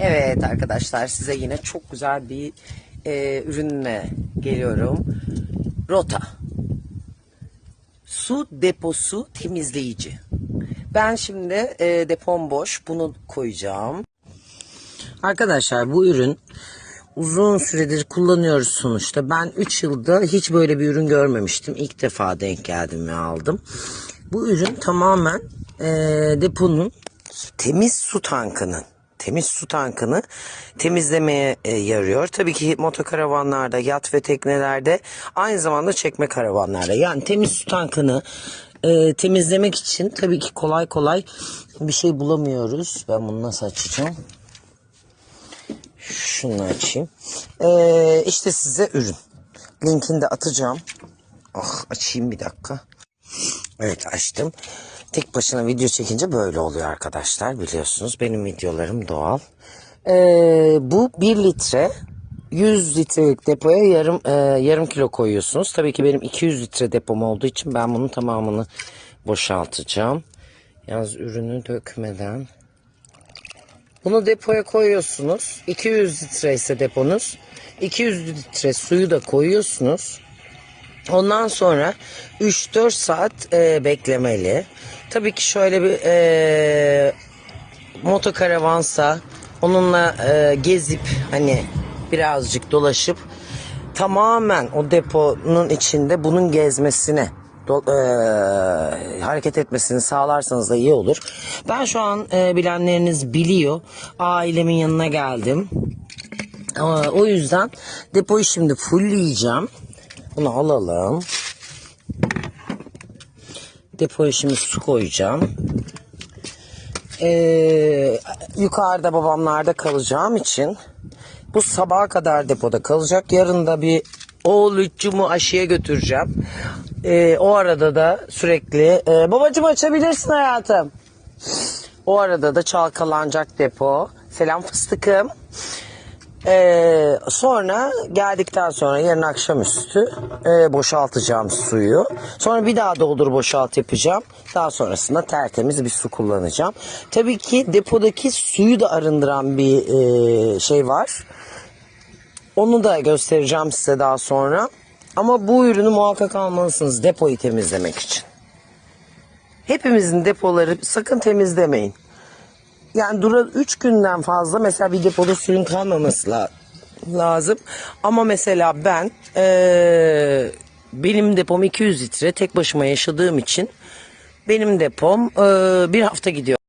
Evet arkadaşlar size yine çok güzel bir e, ürünle geliyorum. Rota. Su deposu temizleyici. Ben şimdi e, depom boş. Bunu koyacağım. Arkadaşlar bu ürün uzun süredir kullanıyoruz sonuçta. Ben 3 yılda hiç böyle bir ürün görmemiştim. İlk defa denk geldim ve aldım. Bu ürün tamamen e, deponun temiz su tankının temiz su tankını temizlemeye e, yarıyor. Tabii ki motokaravanlarda, yat ve teknelerde aynı zamanda çekme karavanlarda. Yani temiz su tankını e, temizlemek için tabii ki kolay kolay bir şey bulamıyoruz. Ben bunu nasıl açacağım? Şunu açayım. Ee, işte size ürün. Linkini de atacağım. Ah açayım bir dakika. Evet açtım. Tek başına video çekince böyle oluyor arkadaşlar biliyorsunuz. Benim videolarım doğal. Ee, bu 1 litre 100 litrelik depoya yarım e, yarım kilo koyuyorsunuz. Tabii ki benim 200 litre depom olduğu için ben bunun tamamını boşaltacağım. Yalnız ürünü dökmeden bunu depoya koyuyorsunuz. 200 litre ise deponuz. 200 litre suyu da koyuyorsunuz. Ondan sonra 3-4 saat e, beklemeli. Tabii ki şöyle bir e, motokaravansa onunla e, gezip hani birazcık dolaşıp tamamen o deponun içinde bunun gezmesine do- e, hareket etmesini sağlarsanız da iyi olur. Ben şu an e, bilenleriniz biliyor. Ailemin yanına geldim. Ama o yüzden depoyu şimdi fullleyeceğim. Bunu alalım. Depoya şimdi su koyacağım. Ee, yukarıda babamlarda kalacağım için bu sabaha kadar depoda kalacak. Yarın da bir oğlucumu aşıya götüreceğim. Ee, o arada da sürekli e, babacım açabilirsin hayatım. O arada da çalkalanacak depo. Selam fıstıkım. Ee, sonra geldikten sonra yarın akşamüstü e, boşaltacağım suyu. Sonra bir daha doldur boşalt yapacağım. Daha sonrasında tertemiz bir su kullanacağım. Tabii ki depodaki suyu da arındıran bir e, şey var. Onu da göstereceğim size daha sonra. Ama bu ürünü muhakkak almalısınız depoyu temizlemek için. Hepimizin depoları sakın temizlemeyin. Yani dura 3 günden fazla mesela bir depoda suyun kalmaması la- lazım. Ama mesela ben eee, benim depom 200 litre tek başıma yaşadığım için benim depom eee, bir hafta gidiyor.